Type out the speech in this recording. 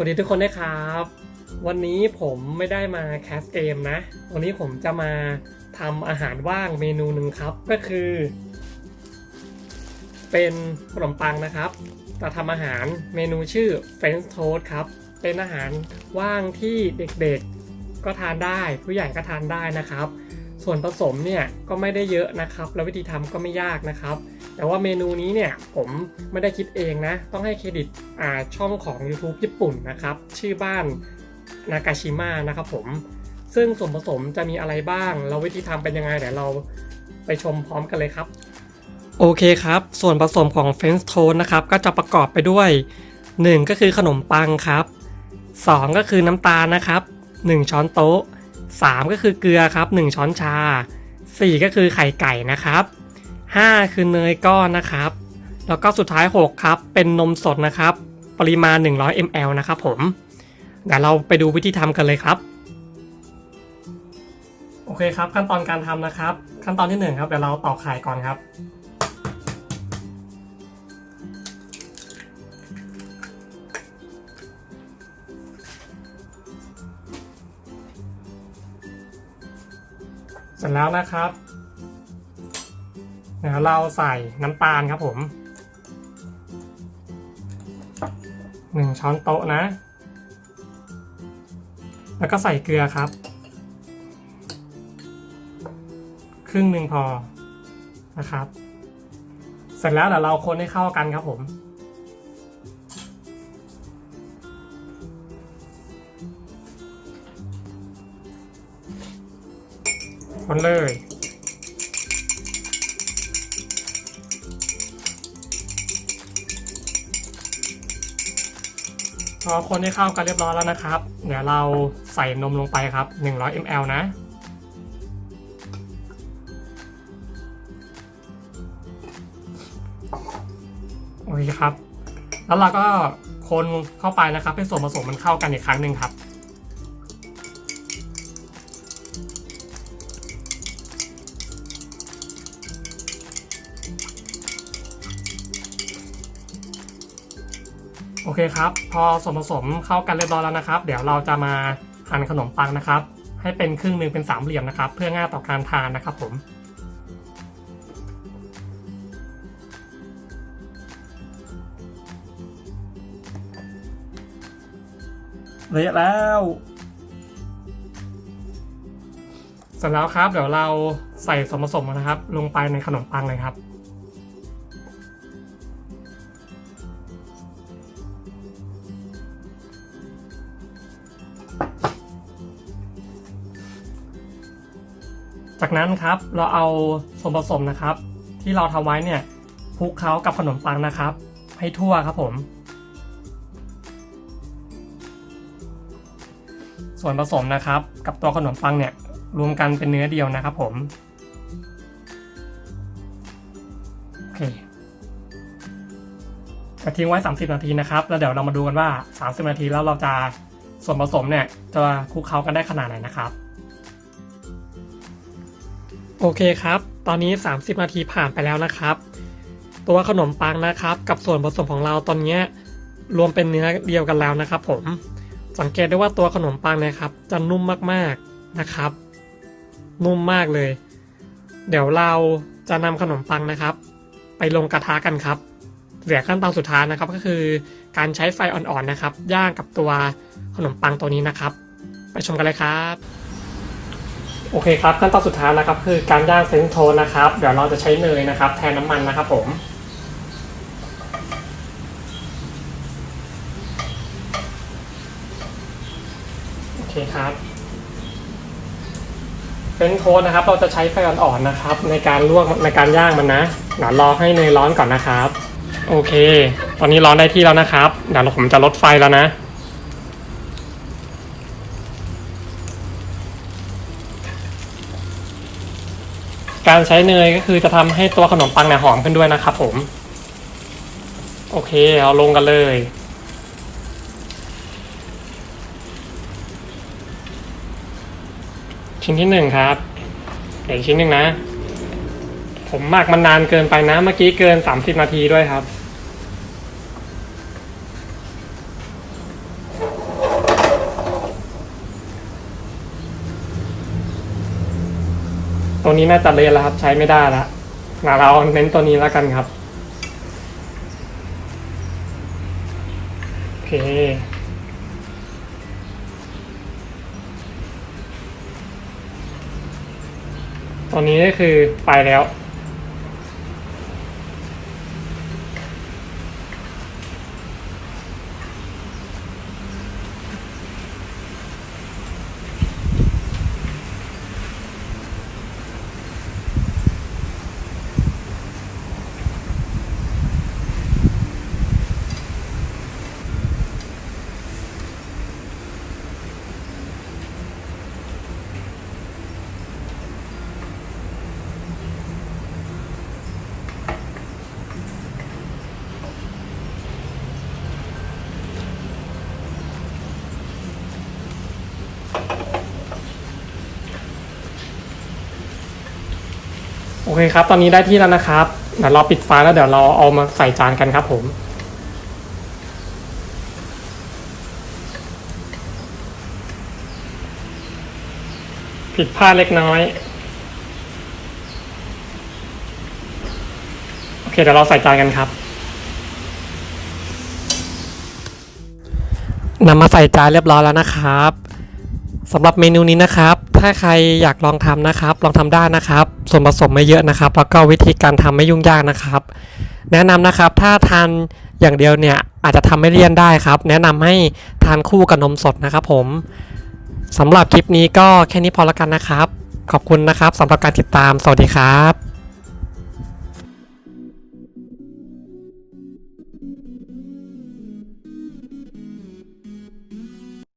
วัสดีทุกคนนะครับ วันนี้ผมไม่ได้มาแคสเกมนะ วันนี้ผมจะมาทำอาหารว่างเมนูหนึ่งครับ ก็คือ เป็นขนมปังนะครับจะทำอาหารเมนูชื่อ French Toast ครับ เป็นอาหารว่างที่เด็กๆก็ทานได้ ผู้ใหญ่ก็ทานได้นะครับ ส่วนผสมเนี่ยก็ไม่ได้เยอะนะครับ แล้ววิธีทำก็ไม่ยากนะครับ แต่ว่าเมนูนี้เนี่ยผมไม่ได้คิดเองนะ ต้องให้เครดิตอ่าช่องของ YouTube ญี่ปุ่นนะครับ ชื่อบ้านนากาชิมะนะครับผม ซึ่งส่วนผสมจะมีอะไรบ้างแล้ววิธีทำเป็นยังไงเดี๋ยวเราไปชมพร้อมกันเลยครับ โอเคครับ ส่วนผสมของเฟรนช์โทสนะครับ ก็จะประกอบไปด้วย 1 ก็คือขนมปังครับ 2 ก็คือน้ำตาลนะครับ 1 ช้อนโต๊ะ 3 ก็คือเกลือครับ 1 ช้อนชา 4 ก็คือไข่ไก่นะครับ 5 คือเนยก้อนนะครับ แล้วก็สุดท้าย 6 ครับ เป็นนมสดนะครับ ปริมาณ 100 ml นะครับผมเดี๋ยวเราไปดูวิธีทำกันเลยครับ โอเคครับ ขั้นตอนการทำนะครับ ขั้นตอนที่ 1 ครับ เดี๋ยวเราตอกไข่ก่อนครับเสร็จแล้วนะครับ เดี๋ยวเราใส่น้ำตาลครับผม หนึ่งช้อนโต๊ะนะ แล้วก็ใส่เกลือครับ ครึ่งหนึ่งพอนะครับ เสร็จแล้วเดี๋ยวเราคนให้เข้ากันครับผมคนเลย อคนให้เข้ากันเรียบร้อยแล้วนะครับ เดี๋ยวเราใส่นมลงไปครับ 100 ml นะ โอเคครับ แล้วเราก็คนเข้าไปนะครับให้ส่วนผสมมันเข้ากันอีกครั้งหนึ่งครับ โอเคครับ พอส่วนผสมเข้ากันเรียบร้อยแล้วนะครับ เดี๋ยวเราจะมาหั่นขนมปังนะครับ ให้เป็นครึ่งหนึ่งเป็นสามเหลี่ยมนะครับ เพื่อง่ายต่อการทานนะครับผมเละแล้วเสร็จแล้วครับ เดี๋ยวเราใส่ส่วนผสมนะครับ ลงไปในขนมปังเลยครับ จากนั้นครับเราเอาส่วนผสมนะครับ ที่เราทำไว้เนี่ยคลุกเคล้ากับขนมปังนะครับ ให้ทั่วครับผม ส่วนผสมนะครับ กับตัวขนมปังเนี่ยรวมกันเป็นเนื้อเดียวนะครับผมโอเคจะทิ้งไว้ 30 นาทีนะครับ แล้วเดี๋ยวเรามาดูกันว่า 30 นาทีแล้วเราจะส่วนผสมเนี่ยจะคลุกเคล้ากันได้ขนาดไหนนะครับ โอเคครับ ตอนนี้ 30 นาทีผ่านไปแล้วนะครับ ตัวขนมปังนะครับ กับส่วนผสมของเราตอนนี้รวมเป็นเนื้อเดียวกันแล้วนะครับ ผม สังเกตได้ว่าตัวขนมปังเนะครับ จะนุ่มมากๆนะครับ นุ่มมากเลย เดี๋ยวเราจะนำขนมปังนะครับ ไปลงกระทะกันครับ เหลือขั้นตอนสุดท้ายนะครับ ก็คือการใช้ไฟอ่อนๆนะครับ ย่างกับตัวขนมปังตัวนี้นะครับ ไปชมกันเลยครับ โอเคครับขั้นตอนสุดท้ายนะครับ คือการย่างเฟรนโทนะครับ เดี๋ยวเราจะใช้เนยนะครับ แทนน้ำมันนะครับผมโอเคครับเฟรนโทนะครับ เราจะใช้ไฟอ่อนๆนะครับ ในการลวกในการย่างมันนะเดี๋ยวรอให้เนยร้อนก่อนนะครับ โอเค ตอนนี้ร้อนได้ที่แล้วนะครับเดี๋ยวผมจะลดไฟแล้วนะ การใช้เนยก็คือจะทำให้ตัวขนมปังเนี่ยหอมขึ้นด้วยนะครับผม โอเคเอาลงกันเลยชิ้นที่หนึ่งครับเดี๋ยวชิ้นหนึ่งนะ ผมหมักมันนานเกินไปนะ เมื่อกี้เกินสามสิบนาทีด้วยครับ ตัวนี้น่าจะเละแล้วครับ ใช้ไม่ได้แล้วงั้นเราเน้นตัวนี้แล้วกันครับโอเคตอนนี้ก็คือไปแล้ว เคครับ ตอนนี้ได้ที่แล้วนะครับ เดี๋ยวเราปิดไฟล์แล้วเดี๋ยวเราเอามาใส่จานกันครับผมผิดพลาดเล็กน้อย โอเคเดี๋ยวเราใส่จานกันครับนำมาใส่จานเรียบร้อยแล้วนะครับสำหรับเมนูนี้นะครับ ถ้าใครอยากลองทำนะครับ ลองทำได้นะครับ ส่วนผสมไม่เยอะนะครับ แล้วก็วิธีการทำไม่ยุ่งยากนะครับ แนะนำนะครับ ถ้าทานอย่างเดียวเนี่ยอาจจะทำไม่เลี่ยนได้ครับ แนะนำให้ทานคู่กับนมสดนะครับ ผมสำหรับคลิปนี้ก็แค่นี้พอละกันนะครับ ขอบคุณนะครับสำหรับการติดตาม สวัสดีครับ